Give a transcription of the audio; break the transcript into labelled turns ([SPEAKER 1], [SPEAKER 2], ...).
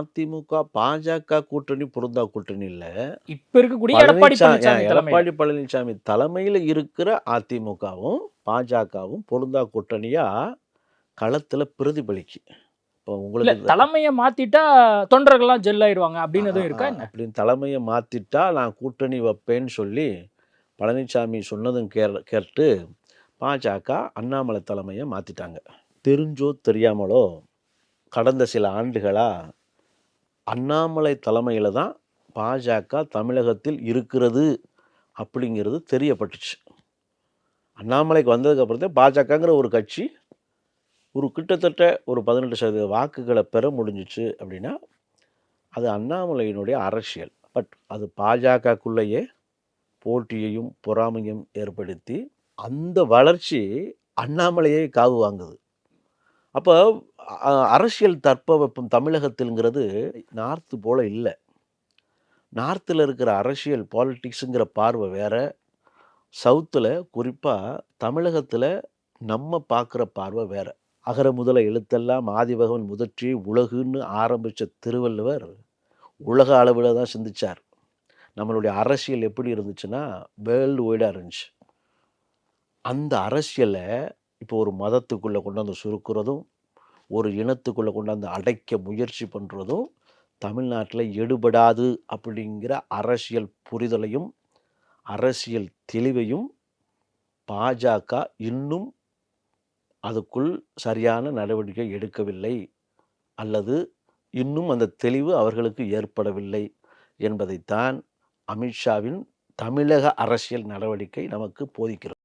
[SPEAKER 1] அதிமுக பாஜக கூட்டணி பொருந்தா கூட்டணி இல்ல
[SPEAKER 2] இப்ப இருக்கக்கூடிய
[SPEAKER 1] எடப்பாடி பழனிசாமி தலைமையில இருக்கிற அதிமுகவும் பாஜகவும் பொருந்தா கூட்டணியா களத்துல பிரதிபலிக்கு
[SPEAKER 2] உங்களுக்கு தலைமையை மாத்திட்டா தொண்டர்கள்லாம் ஜெல் ஆயிடுவாங்க அப்படின்னு இருக்கா
[SPEAKER 1] அப்படின்னு தலைமையை மாத்திட்டா நான் கூட்டணி வைப்பேன்னு சொல்லி பழனிசாமி சொன்னதும் கேட்டு பாஜக அண்ணாமலை தலைமையை மாத்திட்டாங்க தெரிஞ்சோ தெரியாமலோ கடந்த சில ஆண்டுகளாக அண்ணாமலை தலைமையில் தான் பாஜக தமிழகத்தில் இருக்கிறது அப்படிங்கிறது தெரியப்பட்டுச்சு அண்ணாமலைக்கு வந்ததுக்கப்புறத்தே பாஜகங்கிற ஒரு கட்சி ஒரு கிட்டத்தட்ட ஒரு பதினெட்டு சதவீத வாக்குகளை பெற முடிஞ்சிச்சு அப்படின்னா அது அண்ணாமலையினுடைய அரசியல் பட் அது பாஜகக்குள்ளேயே போட்டியையும் பொறாமையும் ஏற்படுத்தி அந்த வளர்ச்சி அண்ணாமலையை காவு வாங்குது அப்போ அரசியல் தற்பவெப்பம் தமிழகத்தில்ங்கிறது நார்த்து போல் இல்லை நார்த்தில் இருக்கிற அரசியல் பாலிட்டிக்ஸுங்கிற பார்வை வேறு சவுத்தில் குறிப்பாக தமிழகத்தில் நம்ம பார்க்குற பார்வை வேறு அகர முதல எழுத்தெல்லாம் ஆதிபகவன் முதற்றி உலகுன்னு ஆரம்பித்த திருவள்ளுவர் உலக அளவில் தான் சிந்தித்தார் நம்மளுடைய அரசியல் எப்படி இருந்துச்சுன்னா வேர்ல்டு ஒய்டாக இருந்துச்சு அந்த அரசியலை இப்போ ஒரு மதத்துக்குள்ளே கொண்டு வந்து சுருக்கிறதும் ஒரு இனத்துக்குள்ளே கொண்டு வந்து அடைக்க முயற்சி பண்ணுறதும் தமிழ்நாட்டில் எடுபடாது அப்படிங்கிற அரசியல் புரிதலையும் அரசியல் தெளிவையும் பாஜக இன்னும் அதுக்குள் சரியான நடவடிக்கை எடுக்கவில்லை அல்லது இன்னும் அந்த தெளிவு அவர்களுக்கு ஏற்படவில்லை என்பதைத்தான் அமித்ஷாவின் தமிழக அரசியல் நடவடிக்கை நமக்கு போதிக்கிறது